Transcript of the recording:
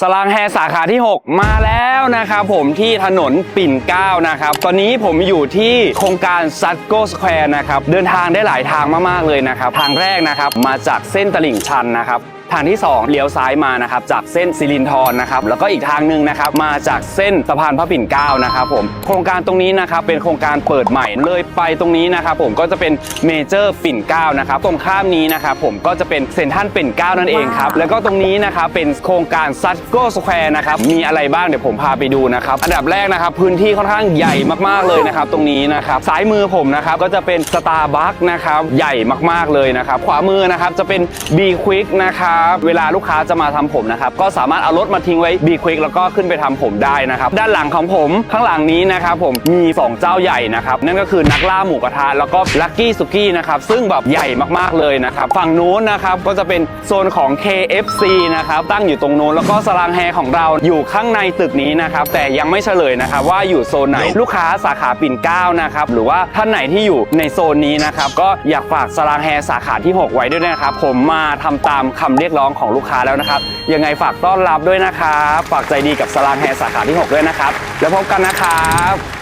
สลางแฮสาขาที่ 6 มาแล้วนะครับผมที่ถนนปิ่นเกล้านะครับ ตอนนี้ผมอยู่ที่โครงการซัตโกสแควร์นะครับ เดินทางได้หลายทางมาก ๆ เลยนะครับ ทางแรกนะครับ มาจากเส้นตลิ่งชันนะครับ ทางที่ 2เลี้ยวซ้ายมานะครับจากเส้นสิรินทรนะครับแล้วก็อีกทางหนึ่งนะครับมาจากเส้นสะพานพระปิ่นเกล้านะครับผมโครงการตรงนี้นะครับเป็นโครงการเปิดใหม่เลยไปตรงนี้นะครับผมก็จะเป็นเมเจอร์ปิ่นเกล้านะครับตรงข้ามนี้นะครับผมก็จะเป็นเซ็นทรัลปิ่นเกล้านั่นเองครับแล้วก็ตรงนี้นะครับเป็นโครงการซัตโกสแควร์นะครับมีอะไรบ้างเดี๋ยวผมพาไปดูนะครับอันดับแรกนะครับพื้นที่ค่อนข้างใหญ่มากๆเลยนะครับตรงนี้นะครับซ้ายมือผมนะครับก็จะเป็นสตาร์บัคนะครับใหญ่มากๆเลยนะครับขวามือนะครับจะเป็น B Quick นะครับเวลาลูกค้าจะมาทำผมนะครับ ก็สามารถเอารถมาทิ้งไว้ B Quick แล้วก็ขึ้นไปทำผมได้นะครับ ด้านหลังของผมข้างหลังนี้นะครับผมมี 2 เจ้าใหญ่นะครับ นั่นก็คือนักล่าหมูกระทะแล้วก็ลักกี้สุกี้นะครับ ซึ่งแบบใหญ่มากๆเลยนะครับ ฝั่งนู้นนะครับก็จะเป็นโซนของ KFC นะครับตั้งอยู่ตรงนู้นแล้วก็สลางแฮของเราอยู่ข้างในตึกนี้นะครับ แต่ยังไม่เฉลยนะครับว่าอยู่โซนไหนลูกค้าสาขาปิ่นเกล้านะครับหรือว่าท่านไหนที่อยู่ในโซนนี้นะครับก็อยากฝากสลางแฮสาขาที่ 6 ไว้ด้วยนะครับผมมาทำตามคำเรียกร้องของลูกค้าแล้วนะครับ ยังไงฝากต้อนรับด้วยนะครับ ฝากใจดีกับสลางแฮสาขาที่ 6 ด้วยนะครับ แล้วพบกันนะครับ